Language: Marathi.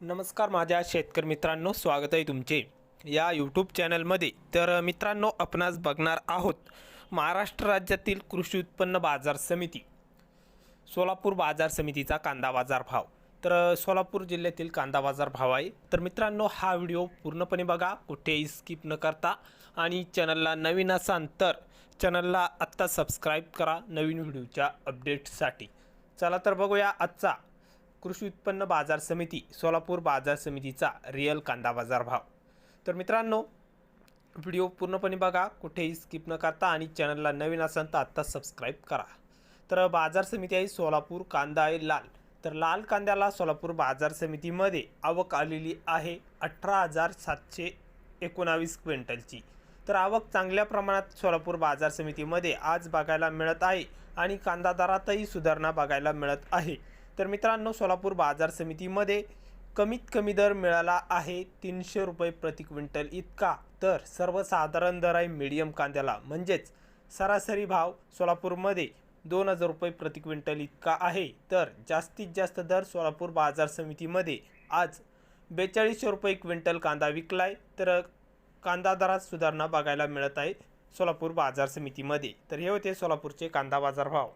नमस्कार माझ्या शेतकरी मित्रांनो स्वागत आहे तुमचे. या यूट्यूब चॅनलमध्ये तर मित्रांनो आपणास बघणार आहोत महाराष्ट्र राज्यातील कृषी उत्पन्न बाजार समिती. सोलापूर बाजार समितीचा कांदा बाजार भाव. तर सोलापूर जिल्ह्यातील कांदा बाजार भाव आहे. तर मित्रांनो हा व्हिडिओ पूर्णपणे बघा कुठेही स्किप न करता. आणि चॅनलला नवीन असाल तर चॅनलला आत्ता सबस्क्राईब करा नवीन व्हिडिओच्या अपडेटसाठी चला तर बघूया आजचा कृषी उत्पन्न बाजार समिती सोलापूर बाजार समितीचा रिअल कांदा बाजार भाव तर मित्रांनो व्हिडिओ पूर्णपणे बघा कुठेही स्किप न करता आणि चॅनलला नवीन असाल तर आत्ता सबस्क्राईब करा. तर बाजार समिती आहे सोलापूर कांदा आहे लाल. तर लाल कांद्याला सोलापूर बाजार समितीमध्ये आवक आलेली आहे अठरा हजार सातशे एकोणावीस क्विंटलची. तर आवक चांगल्या प्रमाणात सोलापूर बाजार समितीमध्ये आज बघायला मिळत आहे आणि कांदा दरातही सुधारणा बघायला मिळत आहे. तर मित्रांनो सोलापूर बाजार समितीमध्ये कमीत कमी दर मिळाला आहे तीनशे रुपये प्रति क्विंटल इतका. तर सर्वसाधारण दर आहे मीडियम कांद्याला म्हणजेच सरासरी भाव सोलापूरमध्ये दोन हजार रुपये प्रति क्विंटल इतका आहे. तर जास्तीत जास्त दर सोलापूर बाजार समितीमध्ये आज बेचाळीसशे रुपये क्विंटल कांदा विकलाय. तर कांदा दरात सुधारणा बघायला मिळत आहे सोलापूर बाजार समितीमध्ये. तर हे होते सोलापूरचे कांदा बाजार भाव.